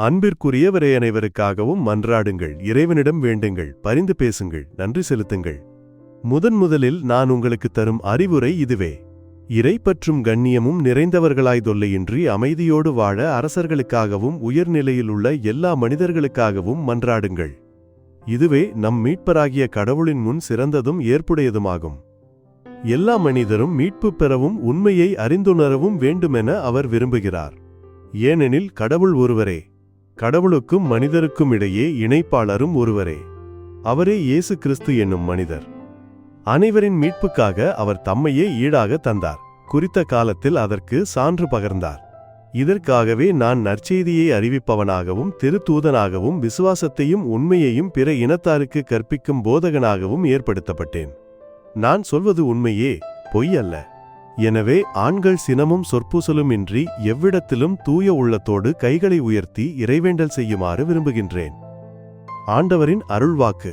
அன்பிற்குரியவரே அனைவருக்காகவும் மன்றாடுங்கள். இறைவனிடம் வேண்டுங்கள். பரிந்து பேசுங்கள். நன்றி செலுத்துங்கள். முதன் முதலில் நான் உங்களுக்கு தரும் அறிவுரை இதுவே. இறை பற்றும் கண்ணியமும் நிறைந்தவர்களாய் தொல்லையின்றி அமைதியோடு வாழ அரசர்களுக்காகவும் உயர்நிலையில் உள்ள எல்லா மனிதர்களுக்காகவும் மன்றாடுங்கள். இதுவே நம் மீட்பராகிய கடவுளின் முன் சிறந்ததும் ஏற்புடையதுமாகும். எல்லா மனிதரும் மீட்பு பெறவும் உண்மையை அறிந்துணரவும் வேண்டுமென அவர் விரும்புகிறார். ஏனெனில் கடவுள் ஒருவரே. கடவுளுக்கும் மனிதருக்கும் இடையே இணைப்பாளரும் ஒருவரே. அவரே இயேசு கிறிஸ்து என்னும் மனிதர். அனைவரின் மீட்புக்காக அவர் தம்மையே ஈடாக தந்தார். குறித்த காலத்தில் அதற்கு சான்று பகர்ந்தார். இதற்காகவே நான் நற்செய்தியை அறிவிப்பவனாகவும் திருத்தூதனாகவும் விசுவாசத்தையும் உண்மையையும் பிற இனத்தாருக்கு கற்பிக்கும் போதகனாகவும் ஏற்படுத்தப்பட்டேன். நான் சொல்வது உண்மையே பொய் அல்ல. எனவே ஆண்கள் சினமும் சொற்பூசலும் இன்றி எவ்விடத்திலும் தூய உள்ளத்தோடு கைகளை உயர்த்தி இறைவேண்டல் செய்யுமாறு விரும்புகின்றேன். ஆண்டவரின் அருள்வாக்கு.